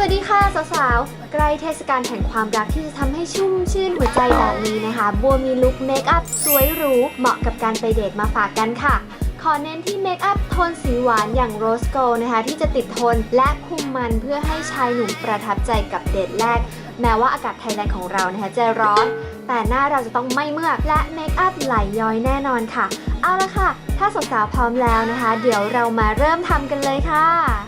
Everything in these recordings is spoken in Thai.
สวัสดีค่ะสาวๆ ใกล้เทศกาลแห่งความรักที่จะทำให้ชุ่มชื่นหัวใจแบบนี้นะคะ บัวมีลุคเมคอัพสวยหรู เหมาะกับการไปเดทมาฝากกันค่ะ ขอเน้นที่เมคอัพโทนสีหวานอย่างโรสโกนะคะ ที่จะติดทนและคุมมันเพื่อให้ชายหนุ่มประทับใจกับเดทแรก แม้ว่าอากาศไทยแลนด์ของเรานะคะจะร้อน แต่หน้าเราจะต้องไม่เมือกและเมคอัพไหลย้อยแน่นอนค่ะ เอาละค่ะ ถ้าสาวๆพร้อมแล้วนะคะ เดี๋ยวเรามาเริ่มทำกันเลยค่ะ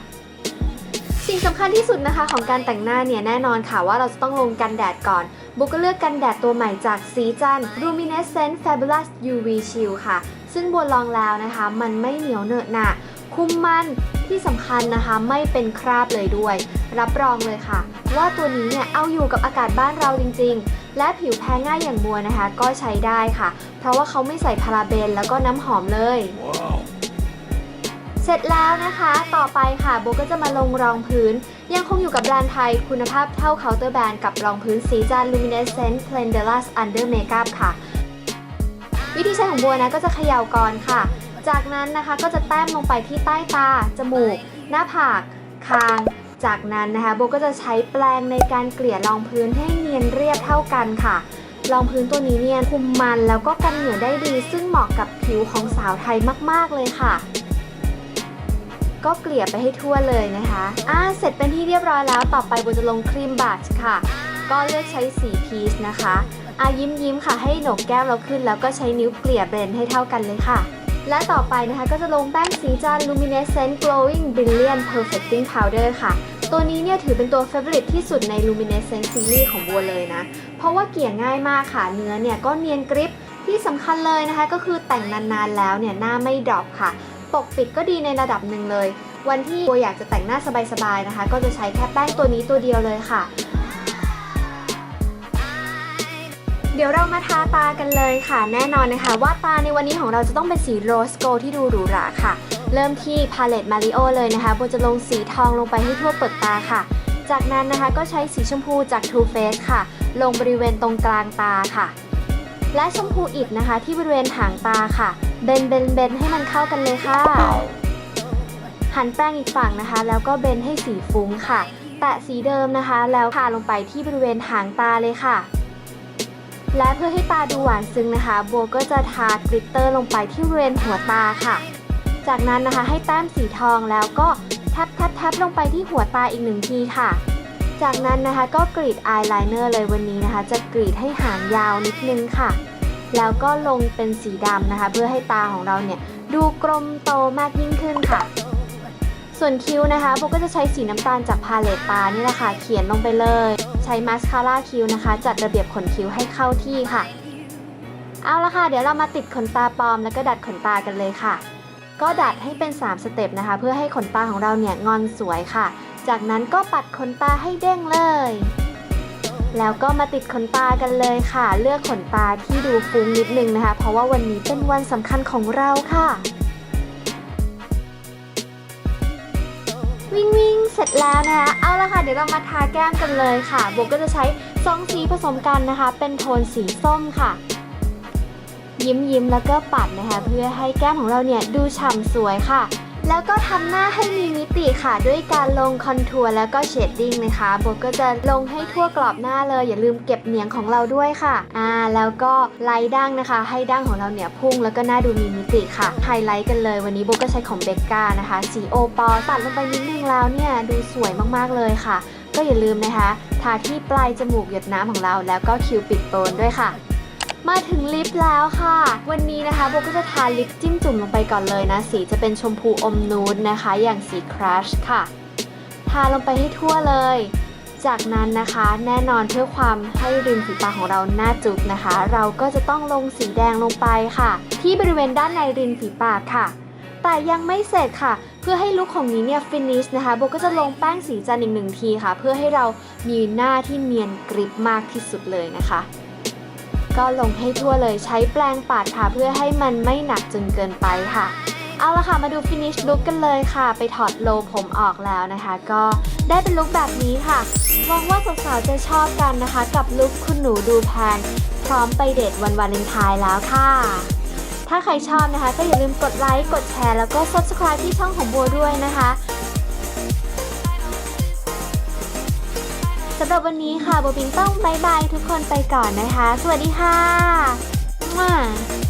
สิ่งสำคัญที่สุดนะคะของการแต่งหน้าเนี่ยแน่นอนค่ะว่าเราจะต้องลงกันแดดก่อน บุ๊กก็เลือกกันแดดตัวใหม่จากสีจัน Luminescent Fabulous UV Shield ค่ะ ซึ่งบัวลองแล้วนะคะ มันไม่เหนียวเหนอะหนะคุมมันที่สำคัญนะคะไม่เป็นคราบเลยด้วย รับรองเลยค่ะ ว่าตัวนี้เนี่ยเอาอยู่กับอากาศบ้านเราจริง ๆ และผิวแพ้ง่ายอย่างบัวนะคะ ก็ใช้ได้ค่ะ เพราะว่าเขาไม่ใส่พาราเบนแล้วก็น้ำหอมเลย เสร็จแล้วนะคะ ต่อไปค่ะโบก็จะมาลงรองพื้น ยังคงอยู่กับแบรนด์ไทยคุณภาพเท่าเคาน์เตอร์แบรนด์กับรองพื้นสีจัน Luminescent Plendelus Under Makeup ค่ะ วิธีใช้ของโบนะก็จะเขย่าก่อนค่ะ จากนั้นนะคะก็จะแต้มลงไปที่ใต้ตา จมูก หน้าผาก คาง จากนั้นนะคะโบก็จะใช้แปรงในการเกลี่ยรองพื้นให้เนียนเรียบเท่ากันค่ะรองพื้นตัวนี้เนี่ยคุมมันแล้วก็กันเหงื่อได้ดี ซึ่งเหมาะกับผิวของสาวไทยมาก ๆ เลยค่ะ ก็เกลี่ยไปให้ทั่วเลยนะคะอ่าเสร็จเป็นที่เรียบร้อยแล้วต่อไปโบจะลงครีมบัชค่ะ ก็เลือกใช้สีพีชนะคะอายิ้มยิ้มค่ะให้หนกแก้มเราขึ้น แล้วก็ใช้นิ้วเกลี่ยเบรนให้เท่ากันเลยค่ะ และต่อไปนะคะก็จะลงแป้งสีจัน Luminescent Glowing Brilliant Perfecting Powder ค่ะ ตัวนี้เนี่ยถือเป็นตัว favorite ที่สุดใน Luminescent Series ของบัวเลยนะ เพราะว่าเกลี่ยง่ายมากค่ะ เนื้อเนี่ยก็เนียนกริปที่สำคัญเลยนะคะ ก็คือแต่งนานๆแล้วเนี่ยหน้าไม่ดรอปค่ะ ปกปิดก็ดีในระดับหนึ่งเลย วันที่บัวอยากจะแต่งหน้าสบายๆนะคะ ก็จะใช้แค่แป้งตัวนี้ตัวเดียวเลยค่ะ เดี๋ยวเรามาทาตากันเลยค่ะ แน่นอนนะคะ ว่าตาในวันนี้ของเราจะต้องเป็นสีโรสโกที่ดูหรูหราค่ะ เริ่มที่พาเลตมาริโอเลยนะคะโบจะลงสีทองลงไปให้ทั่วเปิดตาค่ะจากนั้นนะคะก็ใช้สีชมพูจาก Too Faced ค่ะ ลงบริเวณตรงกลางตาค่ะ และชมพูอิดนะคะที่บริเวณหางตาค่ะ เบนเบนเบนให้มันเข้ากันเลยค่ะ หันแป้งอีกฝั่งนะคะ แล้วก็เบนให้สีฟุ้งค่ะ แตะสีเดิมนะคะ แล้วทาลงไปที่บริเวณหางตาเลยค่ะ และเพื่อให้ตาดูหวานซึ้งนะคะโบก็จะทากลิตเตอร์ลงไปที่บริเวณหัวตาค่ะ จากนั้นนะคะให้แต้มสีทองแล้วก็แทบแทบแทบลงไปที่หัวตาอีกหนึ่งทีค่ะ จากนั้นนะคะก็กรีดอายไลเนอร์เลยวันนี้นะคะ จะกรีดให้หางยาวนิดนึงค่ะ แล้วก็ลงเป็นสีดำนะคะ เพื่อให้ตาของเราเนี่ยดูกลมโตมากยิ่งขึ้นค่ะ ส่วนคิ้วนะคะโบก็จะใช้สีน้ำตาลจากพาเลตตานี่แหละค่ะ เขียนลงไปเลย ใช้มาสคาร่าคิ้วนะคะ จัดระเบียบขนคิ้วให้เข้าที่ค่ะ เอาละค่ะ เดี๋ยวเรามาติดขนตาปลอมแล้วก็ดัดขนตากันเลยค่ะ ก็ดัดให้เป็น 3 สเต็ปนะคะ เพื่อให้ขนตาของเราเนี่ยงอนสวยค่ะ จากนั้นก็ปัดขนตาให้เด้งเลย แล้วก็มาติดขนตากันเลยค่ะ เลือกขนตาที่ดูฟุ้งนิดนึงนะคะ เพราะว่าวันนี้เป็นวันสำคัญของเราค่ะ วิ่งวิ่งเสร็จแล้วนะคะ เอาละค่ะ เดี๋ยวเรามาทาแก้มกันเลยค่ะโบก็จะใช้สองสีผสมกันนะคะ เป็นโทนสีส้มค่ะยิ้มยิ้มแล้วก็ปัดนะคะ เพื่อให้แก้มของเราเนี่ยดูฉ่ำสวยค่ะ แล้วก็ทำหน้าให้มีมิติค่ะ ด้วยการลงคอนทัวร์แล้วก็เชดดิ้งนะคะโบก็จะลงให้ทั่วกรอบหน้าเลย อย่าลืมเก็บเหนียงของเราด้วยค่ะอ่าแล้วก็ไล่ดั้งนะคะ ให้ดั้งของเราเนี่ยพุ่งแล้วก็หน้าดูมีมิติค่ะไฮไลท์กันเลยวันนี้โบก็ใช้ของเบกกานะคะสีโอปอตัดลงไปนิดนึงแล้วเนี่ยดูสวยมากๆเลยค่ะ ก็อย่าลืมนะคะทาที่ปลายจมูกหยดน้ำของเราแล้วก็คิวปิดโตนด้วยค่ะ มาถึงลิปแล้วค่ะ วันนี้นะคะโบก็จะทาลิปจิ้มจุ่มลงไปก่อนเลยนะ สีจะเป็นชมพูอมนูดนะคะ อย่างสีครัชค่ะ ทาลงไปให้ทั่วเลย จากนั้นนะคะแน่นอนเพื่อความให้ริมฝีปากของเราหน้าจุกนะคะ เราก็จะต้องลงสีแดงลงไปค่ะ ที่บริเวณด้านในริมฝีปากค่ะ แต่ยังไม่เสร็จค่ะ เพื่อให้ลุคของนี้เนี่ยฟินิชนะคะโบก็จะลงแป้งสีจันอีกหนึ่งทีค่ะ เพื่อให้เรามีหน้าที่เนียนกริบมากที่สุดเลยนะคะ ก็ลงให้ทั่วเลยใช้แปรงปัดค่ะ เพื่อให้มันไม่หนักจนเกินไปค่ะ เอาละค่ะมาดูฟินิชลุคกันเลยค่ะ ไปถอดโลผมออกแล้วนะคะ ก็ได้เป็นลุคแบบนี้ค่ะหวังว่าสาวๆจะชอบกันนะคะ กับลุคคุณหนูดูแพงพร้อมไปเดทวันวาเลนไทน์แล้วค่ะ ถ้าใครชอบนะคะ ก็อย่าลืมกดไลค์ กดแชร์ แล้วก็ subscribe ที่ช่องของบัวด้วยนะคะ สำหรับวันนี้ค่ะโบบิงต้องบายบายทุกคนไปก่อนนะคะ สวัสดีค่ะ